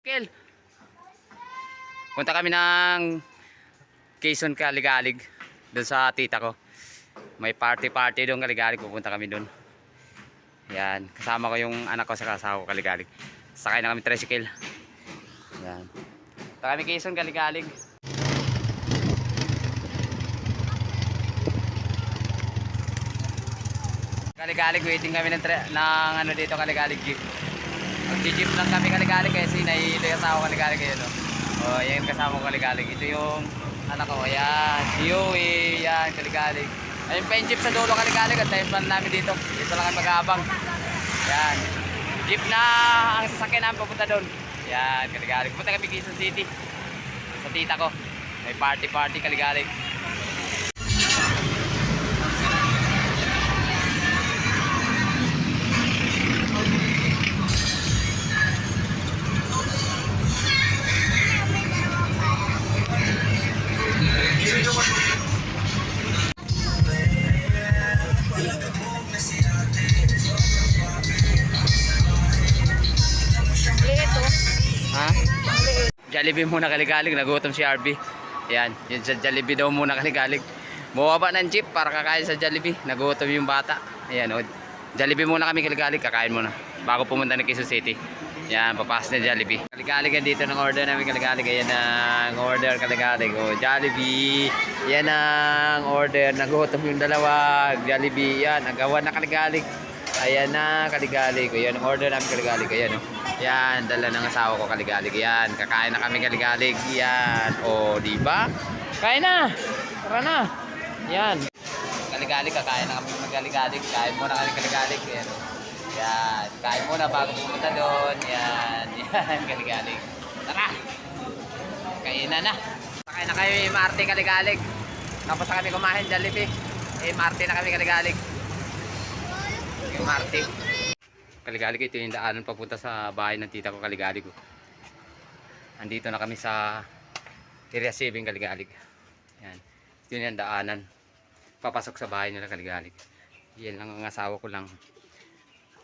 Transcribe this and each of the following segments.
Kel. Punta kami ng Quezon Kaligalig doon sa tita ko. May party-party doon Kaligalig. Pupunta kami doon. Yan. Kasama ko yung anak ko sa kasawa ko Kaligalig. Sakay na kami tricycle. Yan. Punta kami Quezon Kaligalig. Kaligalig waiting kami ng, ng ano dito Kaligalig jeep. Mag-jeep lang kami kaligalig kasi nahihilo yung asawa kaligalig yun. Oh, yan kasama ko kaligalig. Ito yung anak ko. Ayan, si Yui. Yan, kaligalig. Ayun pa yung jeep sa dulo kaligalig at time plan namin dito. Dito lang kami mag-aabang. Yan. Jeep na ang sasakyan namin papunta doon. Yan, kaligalig. Punta kami Quezon City. Sa tita ko. May party-party kaligalig. Ha? Jollibee muna kaligalig, nagutom si RB. Yan, yun sa Jollibee daw muna kaligalig. Bumaba ng jeep para kakain sa Jollibee. Nagutom yung bata. Ayan, o. Jollibee muna kami kaligalig, kakain muna. Bago pumunta ng Quezon City. Yan, papas na Jollibee. Kaligalig yan dito ng order namin kaligalig. Ayan ang order kaligalig. O, Jollibee. Yan ang order. Nagutom yung dalawa. Jollibee. Yan, agawan na kaligalig. Ayan na, kaligalig. Ayan ang order namin kaligalig. Ayan, o. Yan, dala ng asawa ko kaligalig. Yan, kakain na kami kaligalig. Yan, o, di ba? Kain na. Tara na. Yan. Kaligalig, kakain na kami magkaligalig. Kain muna kami kaligalig. Yan, o. Yan, kain muna bago pumunta doon. Yan, yan, kaligalig. Tara. Kain na na. Kain na kayo yung Marte kaligalig. Tapos na kami kumain Jollibee. Eh, Marte na kami kaligalig. Marte. Kaligalig ito yung daanan papunta sa bahay ng tita ko Kaligalig. oh. Andito na kami sa Area 7 Kaligalig. Yan. Ito yung daanan. Papasok sa bahay nila Kaligalig. Yan lang ang asawa ko lang.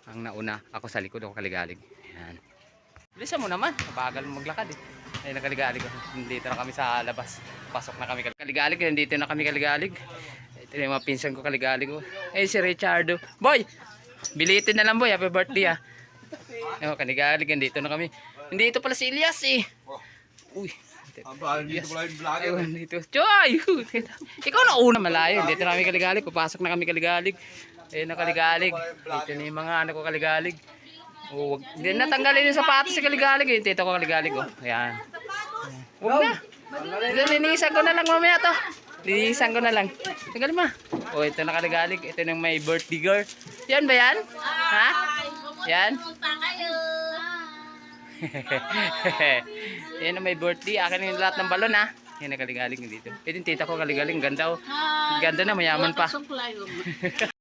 Ang nauna, ako sa likod ako Kaligalig. Yan. Bilisan mo naman. Mabagal mo maglakad eh. Ay nakaligalig ako. Nandito na kami sa labas. Pasok na kami kaligalig. Nandito na kami kaligalig. Ito yung mga pinsan ko kaligalig. oh. Eh si Richardo. Boy! Bilitin na lang boy, happy birthday ah. Oh, kanigalig, dito na kami. Hindi ito pala si Elias eh. Uy. Aba, dito pala yung vlogger. Ayun, dito. Choy! Ikaw na una malayo. Dito na kami kaligalig. Papasok na kami kaligalig. Ayun na kaligalig. Dito na yung mga anak ko kaligalig. Oh, wag. Hindi natanggalin yung sapatos sa kaligalig. eh. Dito ko kaligalig. Oh. Ayan. Huwag na. Linisan ko na lang mamaya to. Linisan ko na lang. Tanggalin mo. Oh, ito na kaligalig. Ito na yung may birthday girl. Yan ba yan? Ha? Yan? yan na may birthday. Akin yung lahat ng balon ha. Yan na kaligalig dito. Ito yung tita ko kaligaling. Ganda oh. Ganda na, mayaman pa.